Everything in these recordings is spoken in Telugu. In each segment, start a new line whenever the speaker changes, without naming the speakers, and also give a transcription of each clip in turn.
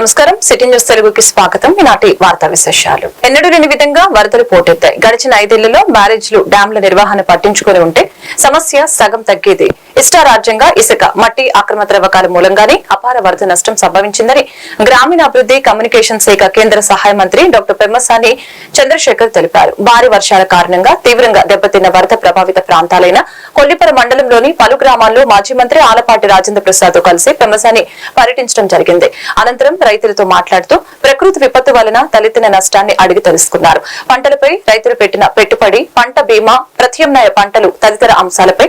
నమస్కారం. సిటీ న్యూస్ తెలుగుకి స్వాగతం. ఈనాటి వార్తా విశేషాలు. ఎన్నడూ లేని విధంగా వరదలు పోటెత్తాయి గడిచిన ఐదేళ్ళలో బ్యారేజ్లు డ్యాంల నిర్వహణ పట్టించుకుని ఉంటే సమస్య సగం తగ్గేది. ఇష్టారాజ్యంగా ఇసుక మట్టి అక్రమ త్రవ్వకాల మూలంగానే అపార వరద నష్టం సంభవించిందని గ్రామీణాభివృద్ధి కమ్యూనికేషన్ శాఖ కేంద్ర సహాయ మంత్రి డాక్టర్ పెమ్మసాని చంద్రశేఖర్ తెలిపారు. భారీ వర్షాల కారణంగా తీవ్రంగా దెబ్బతిన్న వరద ప్రభావిత ప్రాంతాలైన కొల్లిపర మండలంలోని పలు గ్రామాల్లో మాజీ మంత్రి ఆలపాటి రాజేంద్ర ప్రసాద్తో కలిసి పెమ్మసాని పర్యటించడం జరిగింది. అనంతరం రైతులతో మాట్లాడుతూ ప్రకృతి విపత్తు వలన తలెత్తిన నష్టాన్ని అడిగి తెలుసుకున్నారు. పంటలపై రైతులు పెట్టిన పెట్టుబడి పంట బీమా ప్రత్యామ్నాయ పంటలు తదితర అంశాలపై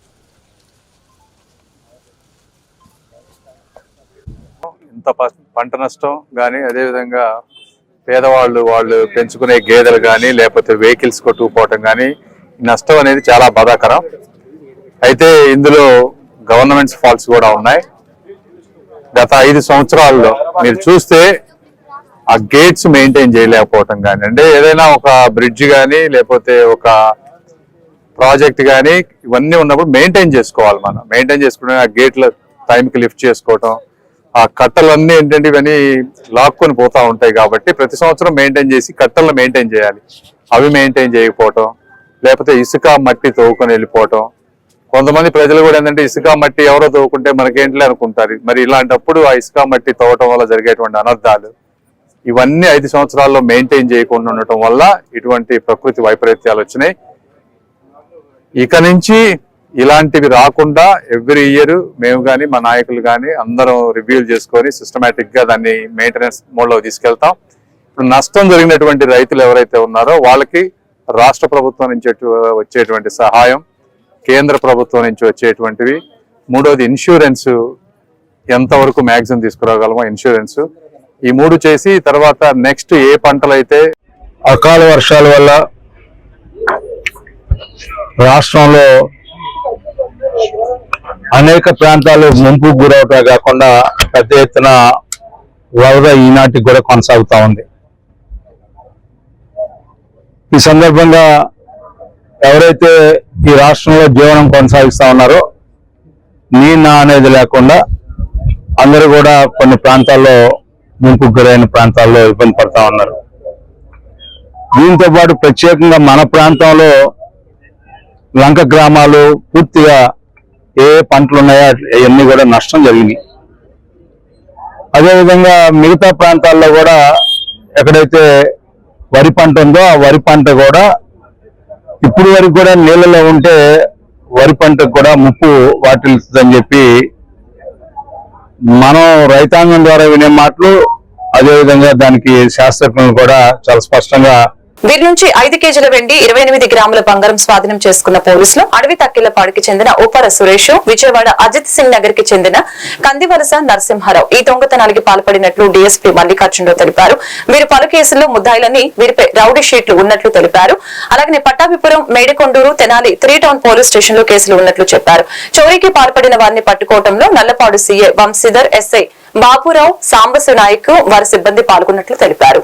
ప- పంట నష్టం కానీ అదేవిధంగా పేదవాళ్ళు వాళ్ళు పెంచుకునే గేదెలు కానీ లేకపోతే వెహికల్స్ కొట్టుకుపోవటం కానీ నష్టం అనేది చాలా బాధాకరం. అయితే ఇందులో గవర్నమెంట్స్ ఫాల్స్ కూడా ఉన్నాయి. గత ఐదు సంవత్సరాల్లో మీరు చూస్తే ఆ గేట్స్ మెయింటైన్ చేయలేకపోవటం కానీ అంటే ఏదైనా ఒక బ్రిడ్జ్ కానీ లేకపోతే ఒక ప్రాజెక్ట్ కానీ ఇవన్నీ ఉన్నప్పుడు మెయింటైన్ చేసుకోవాలి మనం. మెయింటైన్ చేసుకుంటే ఆ గేట్లు టైంకి లిఫ్ట్ చేసుకోవటం ఆ కట్టలన్నీ ఏంటంటే ఇవన్నీ లాక్కొని పోతా ఉంటాయి కాబట్టి ప్రతి సంవత్సరం మెయింటైన్ చేసి కట్టలను మెయింటైన్ చేయాలి. అవి మెయింటైన్ చేయకపోవటం లేకపోతే ఇసుక మట్టి తవ్వుకొని వెళ్ళిపోవటం. కొంతమంది ప్రజలు కూడా ఏంటంటే ఇసుక మట్టి ఎవరో తవ్వుకుంటే మనకేంటిలే అనుకుంటారు. మరి ఇలాంటప్పుడు ఆ ఇసుక మట్టి తవ్వటం వల్ల జరిగేటువంటి అనర్థాలు ఇవన్నీ ఐదు సంవత్సరాల్లో మెయింటైన్ చేయకుండా ఉండటం వల్ల ఇటువంటి ప్రకృతి వైపరీత్యాలు వచ్చినాయి. ఇక నుంచి ఇలాంటివి రాకుండా ఎవ్రీ ఇయర్ మేము కానీ మా నాయకులు కానీ అందరం రివ్యూలు చేసుకొని సిస్టమేటిక్గా దాన్ని మెయింటెనెన్స్ మోడ్లో తీసుకెళ్తాం. ఇప్పుడు నష్టం జరిగినటువంటి రైతులు ఎవరైతే ఉన్నారో వాళ్ళకి రాష్ట్ర ప్రభుత్వం నుంచి వచ్చేటువంటి సహాయం కేంద్ర ప్రభుత్వం నుంచి వచ్చేటువంటివి. మూడోది ఇన్సూరెన్స్ ఎంతవరకు మ్యాక్సిమం తీసుకురాగలమో ఇన్సూరెన్స్. ఈ మూడు చేసి తర్వాత నెక్స్ట్ ఏ పంటలైతే
అకాల వర్షాల వల్ల రాష్ట్రంలో అనేక ప్రాంతాలు ముంపుకు గురవటమే కాకుండా పెద్ద ఎత్తున వరద ఈనాటికి కూడా కొనసాగుతూ ఉంది. ఈ సందర్భంగా ఎవరైతే ఈ రాష్ట్రంలో జీవనం కొనసాగిస్తూ ఉన్నారో నీ నా అనేది లేకుండా అందరూ కూడా కొన్ని ప్రాంతాల్లో ముంపుకు గురైన ప్రాంతాల్లో ఇబ్బంది పడతా ఉన్నారు. దీంతో పాటు ప్రత్యేకంగా మన ప్రాంతంలో లంక గ్రామాలు పూర్తిగా ఏ పంటలు ఉన్నాయో అవన్నీ కూడా నష్టం జరిగినాయి అదేవిధంగా మిగతా ప్రాంతాల్లో కూడా ఎక్కడైతే వరి పంట ఉందో ఆ వరి పంట కూడా ఇప్పుడు వరకు కూడా నీళ్ళలో ఉంటే వరి పంటకు కూడా ముప్పు వాటిల్స్తుందని చెప్పి మనం రైతాంగం ద్వారా వినే మాటలు అదేవిధంగా దానికి శాస్త్రజ్ఞులు కూడా చాలా స్పష్టంగా
వీరి నుంచి ఐదు కేజీల వెండి ఇరవై ఎనిమిది గ్రాముల బంగారం స్వాధీనం చేసుకున్న పోలీసులు అడవి తక్కిలపాడికి చెందిన ఉపర సురేష్ విజయవాడ అజిత్ సింగ్ నగర్కి చెందిన కందివలస నరసింహారావు ఈ దొంగతనానికి పాల్పడినట్లు డీఎస్పీ మల్లికార్జునరావు తెలిపారు. వీరు పలు కేసుల్లో ముద్దాయిలని వీరిపై రౌడీ షీట్లు ఉన్నట్లు తెలిపారు. అలాగే Pattabhipuram Medikonduru Tenali three town police స్టేషన్లో కేసులు ఉన్నట్లు చెప్పారు. చోరీకి పాల్పడిన వారిని పట్టుకోవడంలో నల్లపాడు సీఏ వంశీధర్ ఎస్ఐ బాపురావు సాంబసు నాయక్ వారి సిబ్బంది పాల్గొన్నట్లు తెలిపారు.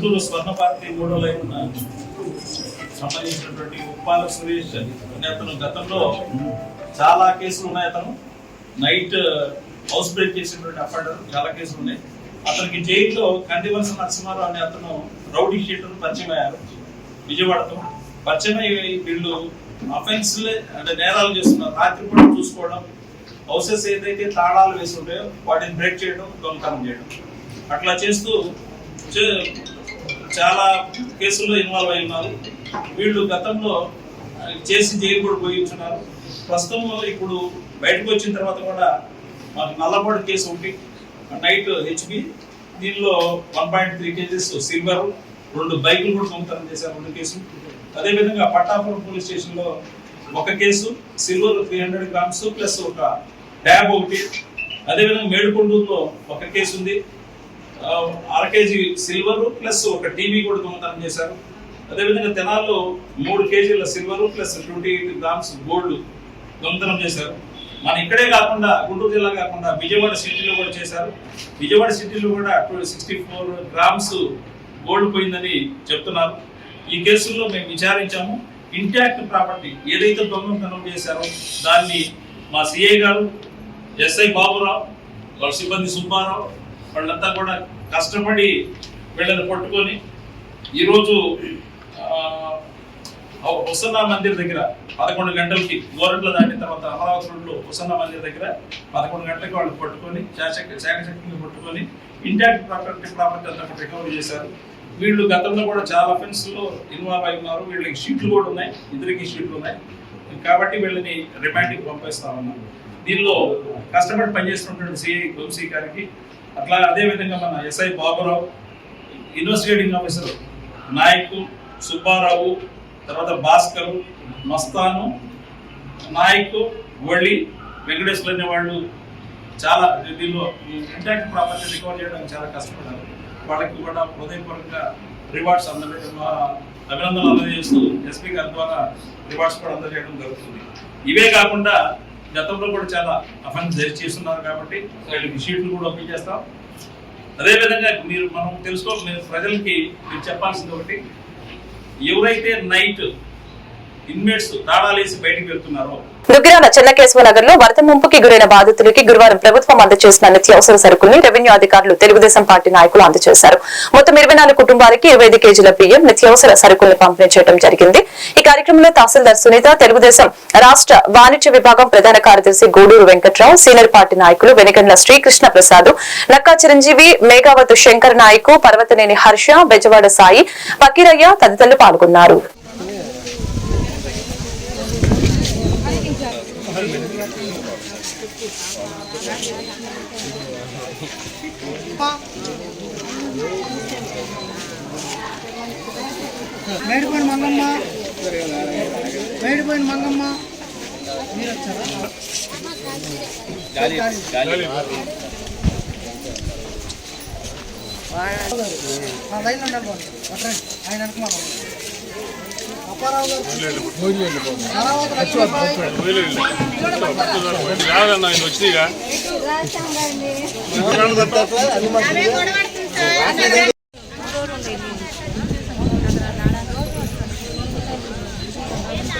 గుంటూరు స్వర్ణ భారతి మూడో లైన్ సంబంధించినటువంటి ఉప్పాల సురేష్ అనే అతను గతంలో చాలా కేసులు ఉన్నాయి. అతను నైట్ హౌస్ బ్రేక్ చేసినటువంటి అఫెండర్ చాలా కేసులు ఉన్నాయి. అతనికి జైల్లో కందివలస నరసింహారావు అనే అతను రౌడీ షీటర్ పరిచయం అయ్యారు విజయవాడతో. పరిచయం అయ్యి వీళ్ళు అఫెన్స్ అంటే నేరాలు చేస్తున్నారు. రాత్రిపూట చూసుకోవడం హౌసెస్ ఏదైతే తాళాలు వేసి ఉంటాయో వాటిని బ్రేక్ చేయడం దొంగతనం చేయడం. అట్లా చేస్తూ చాలా కేసుల్లో ఇన్వాల్వ్ అయి ఉన్నారు. వీళ్ళు గతంలో చేసి జైలు కూడా పోయించున్నారు ప్రస్తుతం ఇప్పుడు బయటకు వచ్చిన తర్వాత కూడా మాకు నల్లబడి కేసు ఒకటి నైట్ హెచ్పి దీనిలో one point three KGs silver రెండు బైకులు కూడా సొంతం చేశారు రెండు కేసులు. అదేవిధంగా పట్టాపురం పోలీస్ స్టేషన్లో ఒక case silver three hundred grams plus ఒక ట్యాబ్ ఒకటి. అదేవిధంగా మేడుకొండూరులో ఒక కేసు ఉంది. కేజీ సిల్వరు ప్లస్ ఒక టీవీ కూడా దొంగతనం చేశారు. అదేవిధంగా తెనాల్లో మూడు కేజీల silver plus twenty eight grams gold దొంగతనం చేశారు. మన ఇక్కడే కాకుండా గుంటూరు జిల్లా కాకుండా విజయవాడ సిటీలో కూడా చేశారు. విజయవాడ సిటీలో కూడా సిక్స్టీ ఫోర్ గ్రామ్స్ గోల్డ్ పోయిందని చెప్తున్నారు. ఈ కేసుల్లో మేము విచారించాము. ఇంటాక్ట్ ప్రాపర్టీ ఏదైతే దొంగతనం చేశారో దాన్ని మా సిఐ గారు ఎస్ఐ బాబురావు వాళ్ళ సిబ్బంది సుబ్బారావు వాళ్ళంతా కూడా కష్టపడి వీళ్ళని పట్టుకొని ఈరోజు ఆ, హుసన్నా మందిర్ దగ్గర పదకొండు గంటలకి గోరంట్ల దాటిన తర్వాత అమరావతి రోడ్లో హుసన్నా మందిర్ దగ్గర పదకొండు గంటలకి వాళ్ళు పట్టుకొని శాఖశక్తిని పట్టుకొని ఇంటాక్ట్ ప్రాపర్టీ ప్రాపర్టీ అంతా రికవరీ చేశారు. వీళ్ళు గతంలో కూడా చాలా ఫెన్స్లో ఇన్వాల్వ్ అయి ఉన్నారు. వీళ్ళకి షీట్లు కూడా ఉన్నాయి. ఇద్దరికి షీట్లు ఉన్నాయి. కాబట్టి వీళ్ళని రిమాండ్కి పంపిస్తా ఉన్నాం దీనిలో కష్టపడి పనిచేస్తున్నటువంటి సిఐ వంశీ గారికి అట్లా అదే విధంగా మన SI Baburao investigating officer Nayak Subbarao తర్వాత భాస్కర్ మస్తాను నాయక్ వళ్ళి వెంకటేశ్వర అనే వాళ్ళు చాలా దీనిలో ఇంటాక్ట్ ప్రాపర్టీ రికవర్ చేయడానికి చాలా కష్టపడ్డారు. వాళ్ళకి కూడా హృదయపూర్వకంగా రివార్డ్స్ అందజేయడం అభినందనలు అందజేస్తూ ఎస్పీ గారి ద్వారా రివార్డ్స్ కూడా అందజేయడం జరుగుతుంది. ఇవే కాకుండా గతంలో కూడా చాలా అఫెన్స్ చేస్తున్నారు కాబట్టి వీళ్ళకి షీట్లు కూడా ఓపెన్ చేస్తాం. అదేవిధంగా మీరు మనం తెలుసుకో మీరు ప్రజలకి మీరు చెప్పాల్సింది ఒకటి ఎవరైతే నైట్ ఇన్మేట్స్ తాళాలేసి బయటికి
నగర్లో వరద ముంపుకి గురైన బాధితులకి గురువారం ప్రభుత్వం అందజేసిన నిత్యావసర సరుకుల్ని రెవెన్యూ అధికారులు తెలుగుదేశం పార్టీ నాయకులు అందజేశారు. మొత్తం ఇరవై నాలుగు కుటుంబాలకి ఇరవై ఐదు కేజీల బియ్యం నిత్యావసర సరుకుల్ని పంపిణీ చేయడం జరిగింది. ఈ కార్యక్రమంలో తహసీల్దార్ సునీత తెలుగుదేశం రాష్ట్ర వాణిజ్య విభాగం ప్రధాన కార్యదర్శి గూడూరు వెంకట్రావు సీనియర్ పార్టీ నాయకులు వెనకండ్ల శ్రీకృష్ణ ప్రసాద్ నక్కా చిరంజీవి మేఘావతు శంకర్ నాయకు పర్వతనేని హర్ష బెజవాడ సాయి ఫకీరయ్య తదితరులు పాల్గొన్నారు.
మేడిపోయిన మంగమ్మ. మేడిపోయిన మంగమ్మ. మీరు వచ్చారా ఉండాలి. ఆయన అప్పారావు గారు తర్వాత
రాదన్న ఆయన వచ్చినాయిగా
రాసిస్తున్నాడు రాశాడుగా రోజు పేరు
ఏం చెప్పి వాళ్ళకి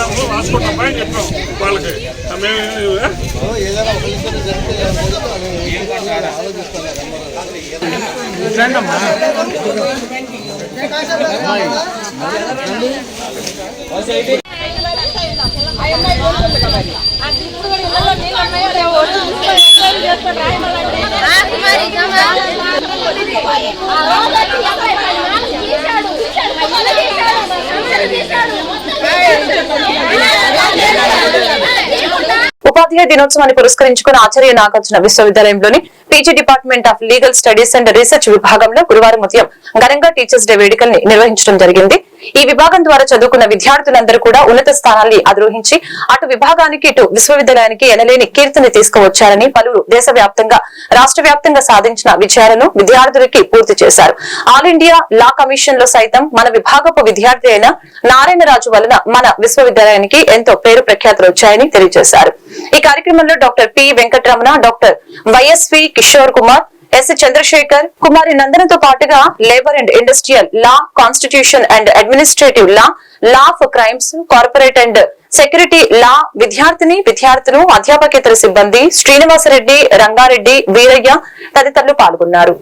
రాసుకుంటామా అని చెప్పాం వాళ్ళకి. మేము
ఇప్పుడు కూడా ఇళ్ళలో నీళ్ళు ఉన్నాయో లేవో వచ్చి చూసుకొని ఎంక్వైరీ చేసుకొని రాయమనండి. ఆ రోజు వచ్చి అబ్బాయి పది నాలుగు తీశాడు. తీశాడు. మొత్తం తీశాడు. మొత్తం తీశాడు.
ఉపాధ్యాయ దినోత్సవాన్ని పురస్కరించుకుని Acharya Nagarjuna విశ్వవిద్యాలయంలోని PG department of legal studies and research విభాగంలో గురువారం ఉదయం ఘనంగా టీచర్స్ డే వేడుకల్ని నిర్వహించడం జరిగింది. ఈ విభాగం ద్వారా చదువుకున్న విద్యార్థులందరూ కూడా ఉన్నత స్థానాన్ని అధిరోహించి అటు విభాగానికి ఇటు విశ్వవిద్యాలయానికి ఎనలేని కీర్తిని తీసుకువచ్చారని పలువురు దేశవ్యాప్తంగా రాష్ట్ర వ్యాప్తంగా సాధించిన విజయాలను విద్యార్థులకి పూర్తి చేశారు. ఆల్ ఇండియా లా కమిషన్లో సైతం మన విభాగపు విద్యార్థి అయిన నారాయణరాజు వలన మన విశ్వవిద్యాలయానికి ఎంతో పేరు ప్రఖ్యాతులు వచ్చాయని తెలియజేశారు. ఈ కార్యక్రమంలో doctor P Venkataramana doctor YSV Kishore Kumar S Chandrasekhar Kumari నందనతో పాటుగా labour and industrial law constitution and administrative law law of crimes corporate and security law విద్యార్థిని విద్యార్థులు అధ్యాపకేతర సిబ్బంది శ్రీనివాసరెడ్డి రంగారెడ్డి వీరయ్య తదితరులు పాల్గొన్నారు.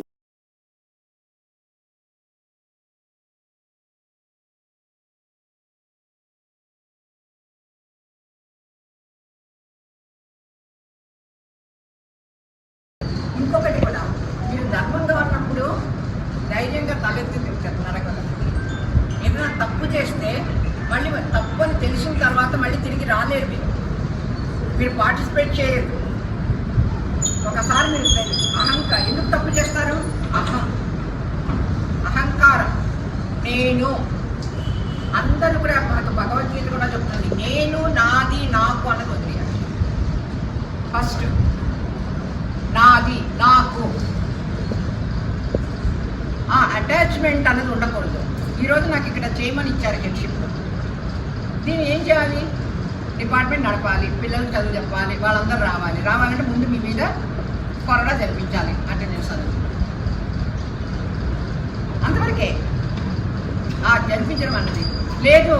మళ్ళీ తప్పు అని తెలిసిన తర్వాత మళ్ళీ తిరిగి రాలేరు మీరు. మీరు పార్టిసిపేట్ చేయరు. ఒకసారి మీరు అహంకారం. ఎందుకు తప్పు చేస్తారు? అహం. అహంకారం. నేను. అందరూ కూడా మనకు భగవద్గీత కూడా చెప్తుంది. నేను నాది నాకు అన్నది వదిలేయాలి. ఫస్ట్. నాది నాకు. ఆ అటాచ్మెంట్ అన్నది ఉండకూడదు. ఈరోజు నాకు ఇక్కడ చేయమని ఇచ్చారు హెడ్షిప్లో దీన్ని ఏం చేయాలి? డిపార్ట్మెంట్ నడపాలి పిల్లలు చదువు చెప్పాలి వాళ్ళందరూ రావాలి. రావాలంటే ముందు మీ మీద కొరడా జరిపించాలి. అటెండెన్స్ చదువు అంతవరకే ఆ జరిపించడం అన్నది. లేదు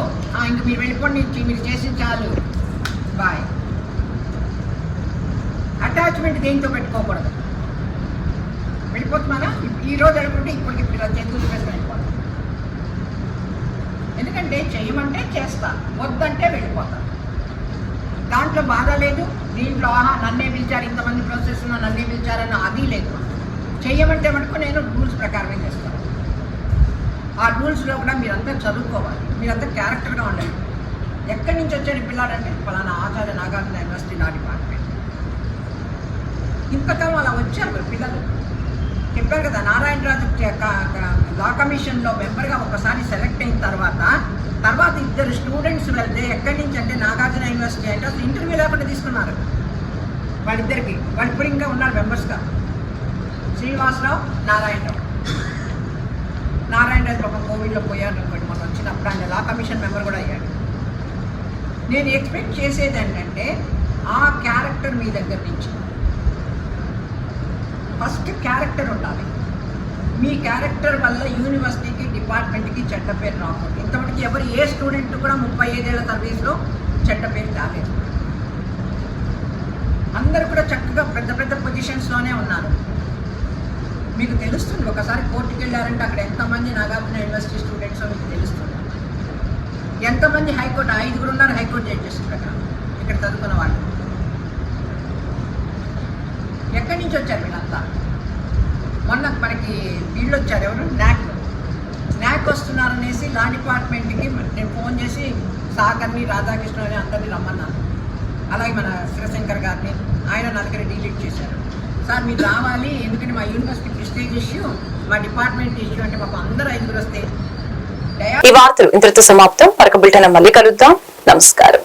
ఇంక మీరు వెళ్ళిపోండి నుంచి మీరు చేసి చాలు. బాయ్ అటాచ్మెంట్ దేంతో పెట్టుకోకూడదు? వెళ్ళిపోతున్నానా? ఈ రోజు అనుకుంటే ఇప్పటికి ఇలా చేతులు వేసుకొని వెళ్ళిపోతాం ఎందుకంటే చేయమంటే చేస్తా వద్దంటే వెళ్ళిపోతా. దాంట్లో బాధ లేదు దీంట్లో ఆహా నన్నే పిలిచారు ఇంతమంది ప్రాసెస్ ఉన్నా నన్నే పిలిచారన్న అది లేదు. చేయమంటే మటుకు నేను రూల్స్ ప్రకారమే చేస్తాను ఆ రూల్స్లో కూడా మీరంతా చదువుకోవాలి మీరంతా క్యారెక్టర్గా ఉండాలి. ఎక్కడి నుంచి వచ్చాడు పిల్లాడంటే ఫలానా ఆచార్య నాగార్జున యూనివర్సిటీ నా డిపార్ట్మెంట్ ఇంతకాలం అలా వచ్చారు పిల్లలు. చెప్పారు కదా నారాయణరాజు లా కమిషన్లో మెంబర్గా ఒకసారి సెలెక్ట్ అయిన తర్వాత తర్వాత ఇద్దరు స్టూడెంట్స్ వెళ్తే ఎక్కడి నుంచి అంటే నాగార్జున యూనివర్సిటీ అంటే అసలు ఇంటర్వ్యూ లేకుండా తీసుకున్నారు. వాళ్ళిద్దరికి వాళ్ళు ఇప్పుడు ఇంకా ఉన్నారు మెంబర్స్గా. శ్రీనివాసరావు నారాయణరావు. నారాయణరాజు ఒక కోవిడ్లో పోయారు అనుకోండి మనం వచ్చినప్పుడు ఆయన లా కమిషన్ మెంబర్ కూడా అయ్యాడు. నేను ఎక్స్పెక్ట్ చేసేది ఏంటంటే ఆ క్యారెక్టర్ మీ దగ్గర నుంచి. ఫస్ట్ క్యారెక్టర్ ఉండాలి. మీ క్యారెక్టర్ వల్ల యూనివర్సిటీకి డిపార్ట్మెంట్కి చెడ్డ పేరు రాకూడదు. ఇంతవరకు ఎవరు ఏ స్టూడెంట్ కూడా ముప్పై ఐదేళ్ళ సర్వీస్లో చెడ్డ పేరు కాలేదు అందరు కూడా చక్కగా పెద్ద పెద్ద పొజిషన్స్లోనే ఉన్నారు. మీకు తెలుస్తుంది ఒకసారి కోర్టుకి వెళ్ళారంటే అక్కడ ఎంతమంది నాగార్జున యూనివర్సిటీ స్టూడెంట్స్ మీకు తెలుస్తుంది. ఎంతమంది హైకోర్టు ఐదుగురు ఉన్నారు హైకోర్టు జడ్జెస్ ఇక్కడ ఇక్కడ చదువుకున్న వాళ్ళు. ఎక్కడి నుంచి వచ్చారు వీళ్ళంతా? మొన్న మనకి వీళ్ళు వచ్చారు ఎవరు? స్నాక్ నాక్ వస్తున్నారనేసి లా డిపార్ట్మెంట్కి నేను ఫోన్ చేసి సాగర్ని రాధాకృష్ణ అని అందరినీ రమ్మన్నాను. అలాగే మన శివశంకర్ గారిని ఆయన నా దగ్గర డీలీట్ చేశారు. సార్ మీరు రావాలి ఎందుకంటే మా యూనివర్సిటీ ప్రిస్టేజ్ ఇష్యూ మా డిపార్ట్మెంట్ ఇష్యూ అంటే మాకు అందరూ ఐదుగురు వస్తే
ఈ వార్తలు ఇంతటితో సమాప్తం. మరొక బులెటిన్ మళ్ళీ కలుద్దాం. నమస్కారం.